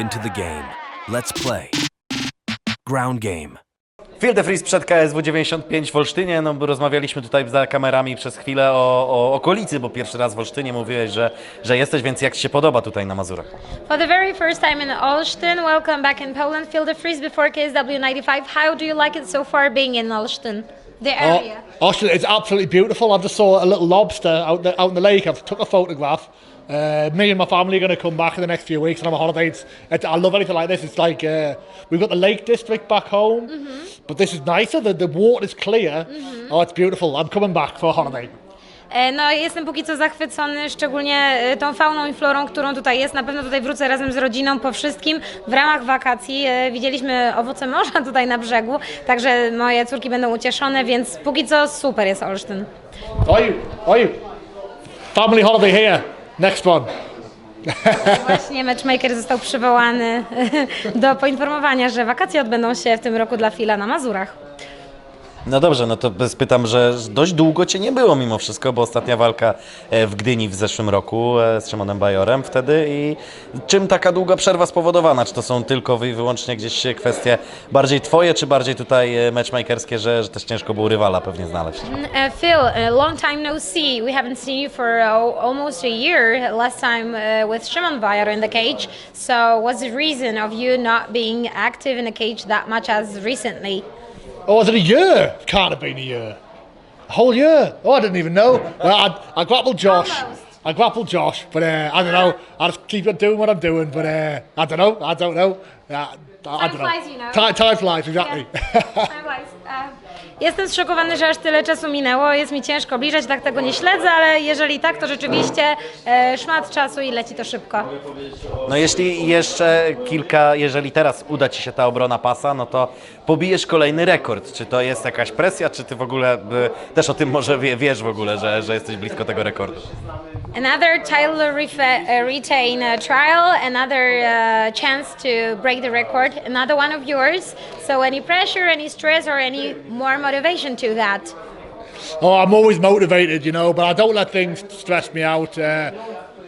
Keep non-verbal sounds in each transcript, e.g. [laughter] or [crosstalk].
into the game. Let's play. Ground game. Field de Vries przed KSW 95 w Olsztynie. No, bo rozmawialiśmy tutaj za kamerami przez chwilę o, o okolicy, bo pierwszy raz w Olsztynie mówiłeś, że, że jesteś, więc jak Ci się podoba tutaj na Mazurach? For the very first time in Olsztyn, welcome back in Poland. Field of Freeze before KSW 95. How do you like it so far being in Olsztyn? The Oh, area. Austin, it's absolutely beautiful. I've just saw a little lobster out the, out in the lake. I've took a photograph. Uh, me and my family are going to come back in the next few weeks and have a holiday. It's, it's, I love anything like this. It's like uh, we've got the Lake District back home, but this is nicer. The, the water is clear. Oh, it's beautiful. I'm coming back for a holiday. E, No, jestem póki co zachwycony, szczególnie e, tą fauną i florą, którą tutaj jest. Na pewno tutaj wrócę razem z rodziną po wszystkim w ramach wakacji. E, Widzieliśmy owoce morza [laughs] tutaj na brzegu, także moje córki będą ucieszone, więc póki co super jest Olsztyn. Are you? Family holiday here. Next one. Właśnie matchmaker został przywołany do poinformowania, że wakacje odbędą się w tym roku dla Fila na Mazurach. No dobrze, no to spytam, że dość długo Cię nie było mimo wszystko, bo ostatnia walka e, w Gdyni w zeszłym roku e, z Szymonem Bajorem wtedy i czym taka długa przerwa spowodowana? Czy to są tylko i wyłącznie gdzieś kwestie bardziej Twoje, czy bardziej tutaj e, matchmakerskie, że, że też ciężko było rywala pewnie znaleźć? Uh, Phil, a long time no see. We haven't seen you for uh, almost a year. Last time uh, with Shimon Bayer in the cage. So, what's the reason of you not being active in the cage that much as recently? Oh, was it a year? Can't have been a year. A whole year. Oh, I didn't even know. Well, I, I grappled Josh. Almost. I grappled Josh, but uh, I don't know. I just keep on doing what I'm doing, but uh, I don't know. I don't know. Uh, I, I Time don't know. flies, you know. Time, time flies, exactly. [laughs] Jestem zszokowany, że aż tyle czasu minęło. Jest mi ciężko obliczać, tak tego nie śledzę, ale jeżeli tak, to rzeczywiście e, szmat czasu i leci to szybko. No jeśli jeszcze kilka, jeżeli teraz uda Ci się ta obrona pasa, no to pobijesz kolejny rekord. Czy to jest jakaś presja, czy Ty w ogóle y, też o tym może wie, wiesz w ogóle, że, że jesteś blisko tego rekordu? Another title refa- uh, retain uh, trial, another uh, chance to break the record, another one of yours. So, any pressure, any stress, or any more motivation to that? oh, I'm always motivated, you know, but I don't let things stress me out. Uh,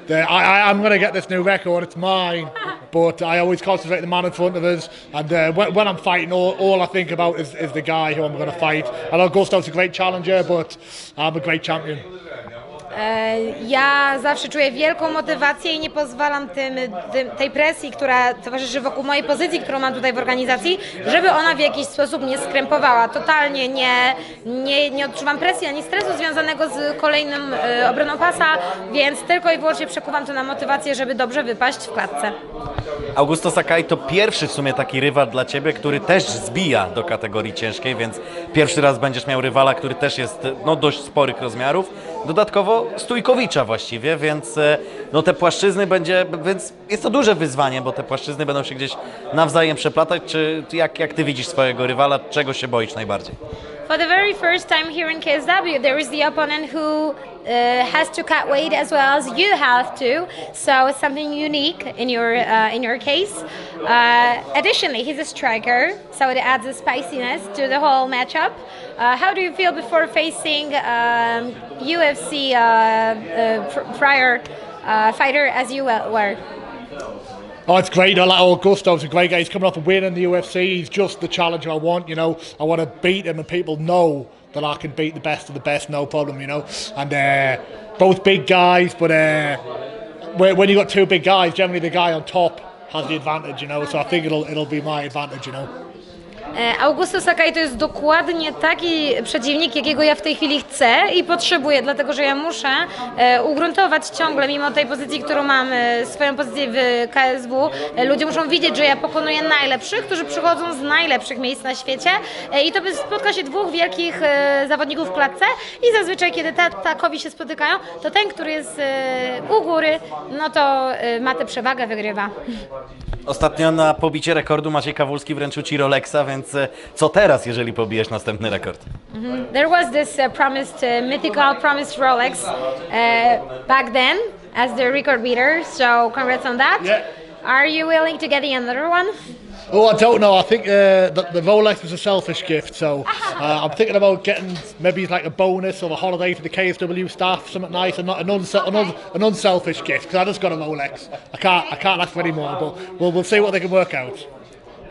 the, I, I, I'm going to get this new record. It's mine, [laughs] but I always concentrate on the man in front of us. And uh, when, when I'm fighting, all, all I think about is, is the guy who I'm going to fight. I know Gustav's a great challenger, but I'm a great champion. E, Ja zawsze czuję wielką motywację i nie pozwalam tym, tym, tej presji, która towarzyszy wokół mojej pozycji, którą mam tutaj w organizacji, żeby ona w jakiś sposób nie skrępowała. Totalnie nie, nie, nie odczuwam presji ani stresu związanego z kolejnym e, obroną pasa, więc tylko i wyłącznie przekuwam to na motywację, żeby dobrze wypaść w klatce. Augusto Sakai to pierwszy w sumie taki rywal dla Ciebie, który też zbija do kategorii ciężkiej, więc pierwszy raz będziesz miał rywala, który też jest no, dość sporych rozmiarów. Dodatkowo Stójkowicza właściwie, więc e, no, te płaszczyzny będzie, więc jest to duże wyzwanie, bo te płaszczyzny będą się gdzieś nawzajem przeplatać. Czy jak, jak Ty widzisz swojego rywala, czego się boisz najbardziej? For the very first time here in KSW, there is the opponent who uh, has to cut weight as well as you have to. So it's something unique in your uh, in your case. Uh, additionally, he's a striker, so it adds a spiciness to the whole matchup. Uh, how do you feel before facing um, UFC uh, uh, prior fighter as you were? Oh, it's great. I like oh, Gustav's a great guy. He's coming off a win in the UFC. He's just the challenger I want. You know, I want to beat him, and people know that I can beat the best of the best, no problem. You know, and uh, both big guys, but uh, when, when you got two big guys, generally the guy on top has the advantage. You know, so I think it'll it'll be my advantage. You know. E, Augusto Sakai to jest dokładnie taki przeciwnik, jakiego ja w tej chwili chcę i potrzebuję, dlatego że ja muszę e, ugruntować ciągle, mimo tej pozycji, którą mam, e, swoją pozycję w KSW. Ludzie muszą widzieć, że ja pokonuję najlepszych, którzy przychodzą z najlepszych miejsc na świecie i to spotka się dwóch wielkich zawodników w klatce i zazwyczaj, kiedy ta, takowi się spotykają, to ten, który jest u góry, no to ma tę przewagę, wygrywa. Ostatnio na pobicie rekordu Maciej Kawulski wręczył Ci Rolexa, więc e, co teraz, jeżeli pobijesz następny rekord? There was this uh, promised, uh, mythical promised Rolex uh, back then as the record beater, so congrats on that. Yeah. Are you willing to get the another one? Oh, I don't know. I think uh, the, the Rolex was a selfish gift, so [laughs] uh, I'm thinking about getting maybe like a bonus or a holiday for the KSW staff, something nice, and not an, unse- an, un- an unselfish gift because I just got a Rolex. I can't, I can't ask for any more, but we'll, we'll see what they can work out.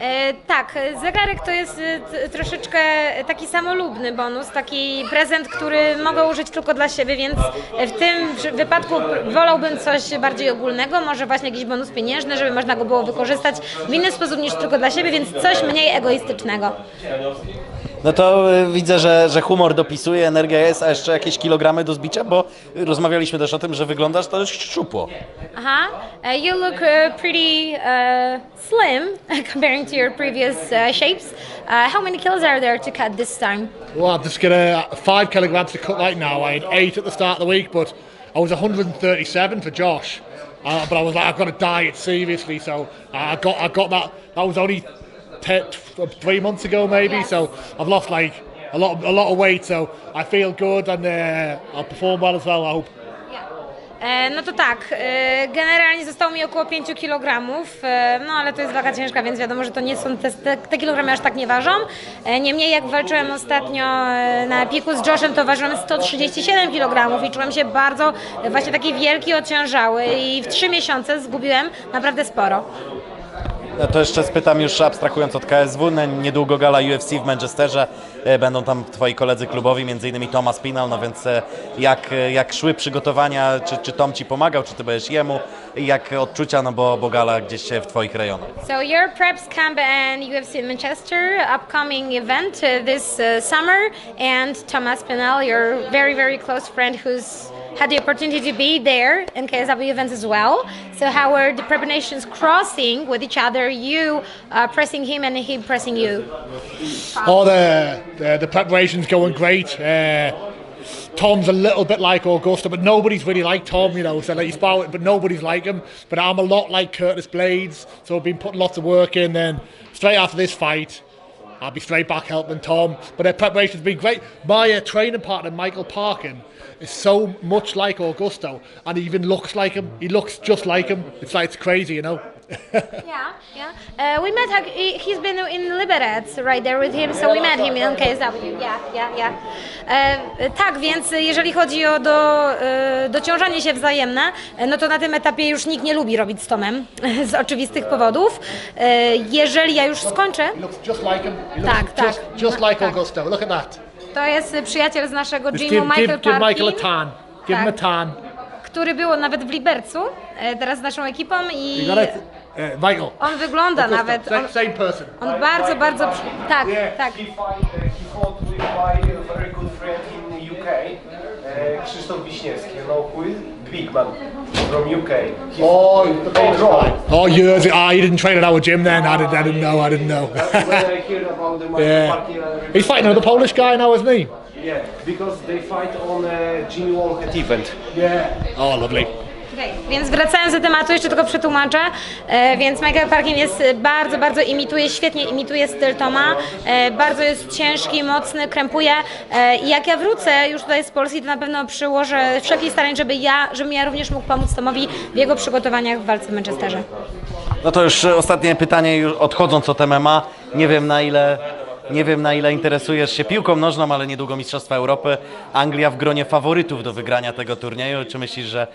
E, tak, zegarek to jest e, troszeczkę taki samolubny bonus, taki prezent, który mogę użyć tylko dla siebie, więc w tym wypadku wolałbym coś bardziej ogólnego, może właśnie jakiś bonus pieniężny, żeby można go było wykorzystać w inny sposób niż tylko dla siebie, więc coś mniej egoistycznego. No to y, widzę, że, że humor dopisuje, energia jest, a jeszcze jakieś kilogramy do zbicia, bo rozmawialiśmy też o tym, że wyglądasz dość szczupło. Aha, uh, you look uh, pretty uh, slim [laughs] comparing to your previous uh, shapes. Uh, how many kilos are there to cut this time? Well, I've just got uh, five kilograms to cut right now. I had eight at the start of the week, but I was 137 for Josh. Uh, but I was like, I've got to diet seriously, so I got I got that. That was only three months ago, maybe. So I've lost like a lot a lot of weight. So I feel good and uh, I'll perform well as well. I hope. E, No to tak, e, generalnie zostało mi około 5 kg, e, no ale to jest waga ciężka, więc wiadomo, że to nie są te, te, kilogramy aż tak nie ważą. Niemniej jak walczyłem ostatnio na piku z Joshem, to ważyłem 137 kg i czułem się bardzo właśnie taki wielki, ociężały i w 3 miesiące zgubiłem naprawdę sporo. To jeszcze spytam już abstrahując od KSW, no niedługo gala UFC w Manchesterze, e, będą tam twoi koledzy klubowi, innymi Thomas Pinal, no więc e, jak, e, jak szły przygotowania, czy, czy Tom ci pomagał, czy ty byłeś jemu, jak odczucia, no bo, bo gala gdzieś w twoich rejonach. So your preps camp and UFC in Manchester, upcoming event uh, this uh, summer, and Thomas Pinel, your very very close friend who's had the opportunity to be there in KSW events as well. So how are the preparations crossing with each other? You uh, pressing him and him pressing you. Oh, the the, the preparation's going great. Uh, Tom's a little bit like Augusta, but nobody's really like Tom, you know. So like he's about but nobody's like him. But I'm a lot like Curtis Blades, so I've been putting lots of work in. Then straight after this fight, I'll be straight back helping Tom. But their preparation's been great. My uh, training partner, Michael Parkin, is so much like Augusto, and he even looks like him. He looks just like him. It's like it's crazy, you know. [laughs] Yeah, yeah. Uh, we met. He's been in Liberec right there with him, so we met him in KSW. Yeah, yeah, yeah. E, tak, więc jeżeli chodzi o do, e, dociążanie się wzajemne, e, no to na tym etapie już nikt nie lubi robić z Tomem [laughs] z oczywistych powodów. E, jeżeli ja już skończę, just like him. Tak, tak. just, just like Tak. Augusto. Look at that. to jest przyjaciel z naszego gymu, Michael give, give Michael a Parkin, tan. Give him a Tak. tan. który był nawet w Libercu, e, teraz z naszą ekipą i You got it? Uh, Michael. on wygląda Augusto, nawet, Same, on, same person. on bardzo, bardzo, przy- tak, tak. He, fight, uh, he fought with my very good friend in UK, uh, Krzysztof Wiśniewski. You know who is? Big man from UK. He's Oh, the they Polish draw. guy. Oh, years. Ah, he didn't train at our gym then. I didn't. I didn't know. I didn't know. when I heard about the Michael yeah. He's fighting another Polish guy now, isn't he? Yeah, because they fight on uh, Jimmy Wallhead event. Yeah. Oh, lovely. Więc wracając do tematu, jeszcze tylko przetłumaczę. E, więc Michael Parkin jest bardzo, bardzo imituje, świetnie imituje styl Toma. E, bardzo jest ciężki, mocny, krępuje. E, I jak ja wrócę już tutaj z Polski, to na pewno przyłożę wszelkich starań, żeby ja, żebym ja również mógł pomóc Tomowi w jego przygotowaniach w walce w Manchesterze. No to już e, ostatnie pytanie, już odchodząc od MMA. Nie wiem na ile, nie wiem na ile interesujesz się piłką nożną, ale niedługo Mistrzostwa Europy. Anglia w gronie faworytów do wygrania tego turnieju. Czy myślisz, że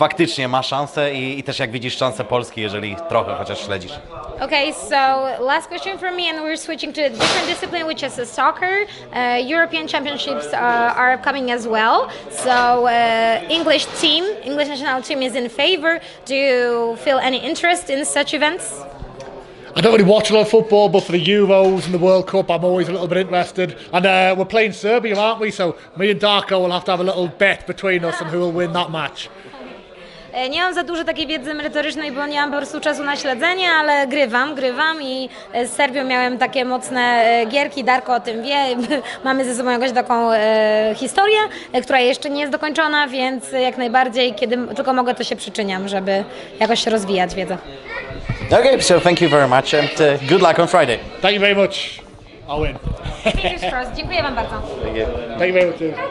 faktycznie ma szansę i, i też jak widzisz szansę Polski, jeżeli trochę chociaż śledzisz? Okay, so last question from me, and we're switching to a different discipline, which is uh, soccer. Uh, European Championships uh, are upcoming as well. So uh, English team, English national team is in favor. Do you feel any interest in such events? I don't really watch a lot of football, but for the Euros and the World Cup, I'm always a little bit interested. And uh, we're playing Serbia, aren't we? So me and Darko will have to have a little bet between us and who will win that match. E, Nie mam za dużo takiej wiedzy merytorycznej, bo nie mam po prostu czasu na śledzenie, ale grywam, grywam i e, z Serbią miałem takie mocne e, gierki, Darko o tym wie, [laughs] mamy ze sobą jakąś taką historię, która jeszcze nie jest dokończona, więc jak najbardziej, kiedy tylko mogę, to się przyczyniam, żeby jakoś rozwijać wiedzę. Okay, so thank you very much and uh, good luck on Friday. Thank you very much. I'll win. Fingers crossed. Dziękuję Wam bardzo. Thank you very much.